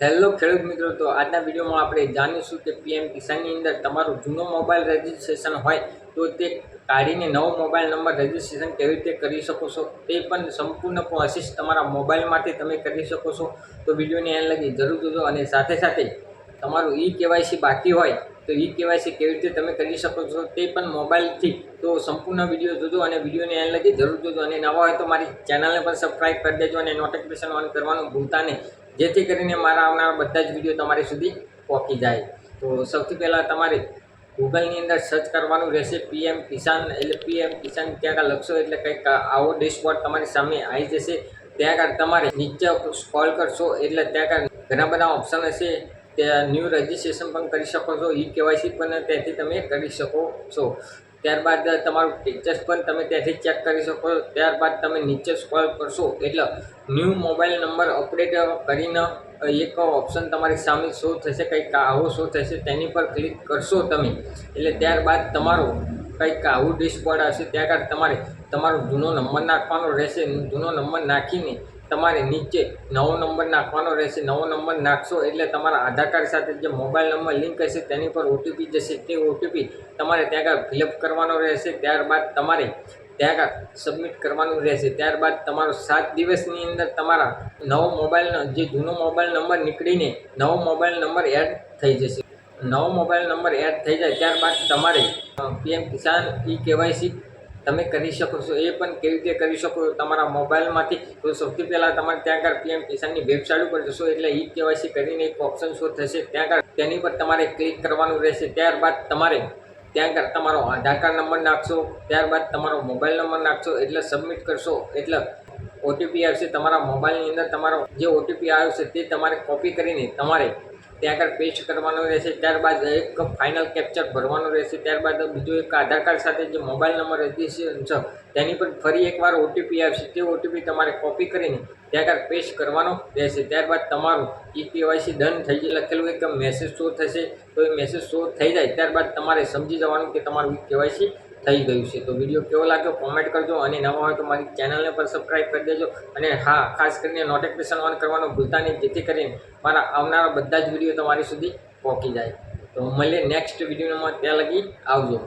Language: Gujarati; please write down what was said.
હેલો ખેડૂત મિત્રો, તો આજના વિડીયોમાં આપણે જાણીશું કે પીએમ કિસાનની અંદર તમારું જૂનો મોબાઈલ રજિસ્ટ્રેશન હોય તો તે કાઢીને નવો મોબાઈલ નંબર રજિસ્ટ્રેશન કેવી રીતે કરી શકો છો? તે પણ સંપૂર્ણ પ્રોસેસ તમારા મોબાઈલમાંથી તમે કરી શકો છો. તો વિડીયોને એન્ડ લગી જરૂર જોજો અને સાથે સાથે તમારું ઈ કેવાયસી બાકી હોય તો ઈ કેવાયસી કેવી રીતે તમે કરી શકો છો તે પણ મોબાઈલથી તો સંપૂર્ણ વીડિયો જોજો અને વિડીયોને એન્ડ લગી જરૂર જોજો. અને નવા હોય તો મારી ચેનલને પણ સબસ્ક્રાઈબ કરી દેજો અને નોટિફિકેશન ઓન કરવાનું ભૂલતા નહીં. જેથી કરીને મારા આવનારા બધા જ વીડિયો તમારી સુધી પહોંચી જાય. તો સૌથી પહેલાં તમારે ગૂગલની અંદર સર્ચ કરવાનું રહેશે પીએમ કિસાન એટલે પીએમ કિસાન ત્યાં લખશો એટલે કંઈક આવો ડેશબોર્ડ તમારી સામે આવી જશે. ત્યાં આગળ તમારે નીચે કોલ કરશો એટલે ત્યાં આગળ ઘણા બધા ઓપ્શન હશે. ત્યાં ન્યૂ રજિસ્ટ્રેશન પણ કરી શકો છો, ઈ કેવાયસી પણ ત્યાંથી તમે કરી શકો છો. ત્યારબાદ તમારું પિક્ચર્સ પણ તમે ત્યાંથી ચેક કરી શકો ત્યારબાદ તમે નીચે સ્ક્રોલ કરશો એટલે ન્યૂ મોબાઈલ નંબર અપડેટ કરીને એક ઓપ્શન તમારી સામે શો થશે, કંઈક આવો શો થશે, તેની પર ક્લિક કરશો તમે. એટલે ત્યારબાદ તમારો કંઈક આવું ડિસ્પોર્ડ હશે. ત્યાં તમારે તમારો જૂનો નંબર નાખવાનો રહેશે. જૂનો નંબર નાખીને તમારે નીચે નવો નંબર નાખવાનો રહેશે. નવો નંબર નાખશો એટલે તમારા આધાર કાર્ડ સાથે જે મોબાઈલ નંબર લિંક હશે તેની પર ઓટીપી જશે. તે ઓટીપી તમારે ત્યાં આગળ ફિલઅપ કરવાનો રહેશે. ત્યારબાદ તમારે ત્યાં આગળ સબમિટ કરવાનું રહેશે. ત્યારબાદ તમારો સાત દિવસની અંદર તમારા નવો મોબાઈલ જે જૂનો મોબાઈલ નંબર નીકળીને નવો મોબાઈલ નંબર એડ થઈ જશે. નવો મોબાઈલ નંબર એડ થઈ જાય. ત્યારબાદ તમારે પીએમ કિસાન ઈ કેવાયસી તમે કરી શકો છો, એ પણ કેવી રીતે કરી શકો તમારા મોબાઈલમાંથી તો સૌથી પહેલાં તમારે ત્યાં આગળ પીએમ કિસાનની વેબસાઇટ ઉપર જશો, એટલે ઈ કેવાયસી કરીને એક ઓપ્શન શો થશે. ત્યાં આગળ તેની પર તમારે ક્લિક કરવાનું રહેશે. ત્યારબાદ તમારે ત્યાં આગળ તમારો આધાર કાર્ડ નંબર નાખશો, ત્યારબાદ તમારો મોબાઈલ નંબર નાખશો, એટલે સબમિટ કરશો. એટલે ઓટીપી આવશે તમારા મોબાઈલની અંદર તમારો જે ઓટીપી આવ્યો છે તે તમારે કોપી કરીને તમારે ત્યાં આગળ પેસ્ટ કરવાનું રહેશે, ત્યારબાદ એક ફાઇનલ કેપ્ચર ભરવાનું રહેશે, ત્યારબાદ બીજો એક આધાર કાર્ડ સાથે જે મોબાઈલ નંબર રજીસ્ટ્રેશન છે, તેની પર ફરી એકવાર ઓટીપી આવશે. તે ઓટીપી તમારે કોપી કરીને ત્યાં આગળ પેસ્ટ કરવાનો રહેશે. ત્યારબાદ તમારું ઈ કેવાયસી ડન થઈ લખેલું એક મેસેજ શો થશે. તો એ મેસેજ શો થઈ જાય. ત્યારબાદ તમારે સમજી જવાનું કે તમારું ઈ કેવાયસી થઈ ગયું છે. તો વીડિયો કેવો લાગ્યો? કોમેન્ટ કરજો. અને નવા હોય તો મારી ચેનલને પણ સબસ્ક્રાઈબ કરી દેજો. અને હા, ખાસ કરીને નોટિફિકેશન ઓન કરવાનું ભૂલતા નહીં, જેથી કરીને મારા આવનારા બધા જ વીડિયો તમારી સુધી પહોંચી જાય. તો મળીએ નેક્સ્ટ વિડીયોમાં. ત્યાં લગી આવજો.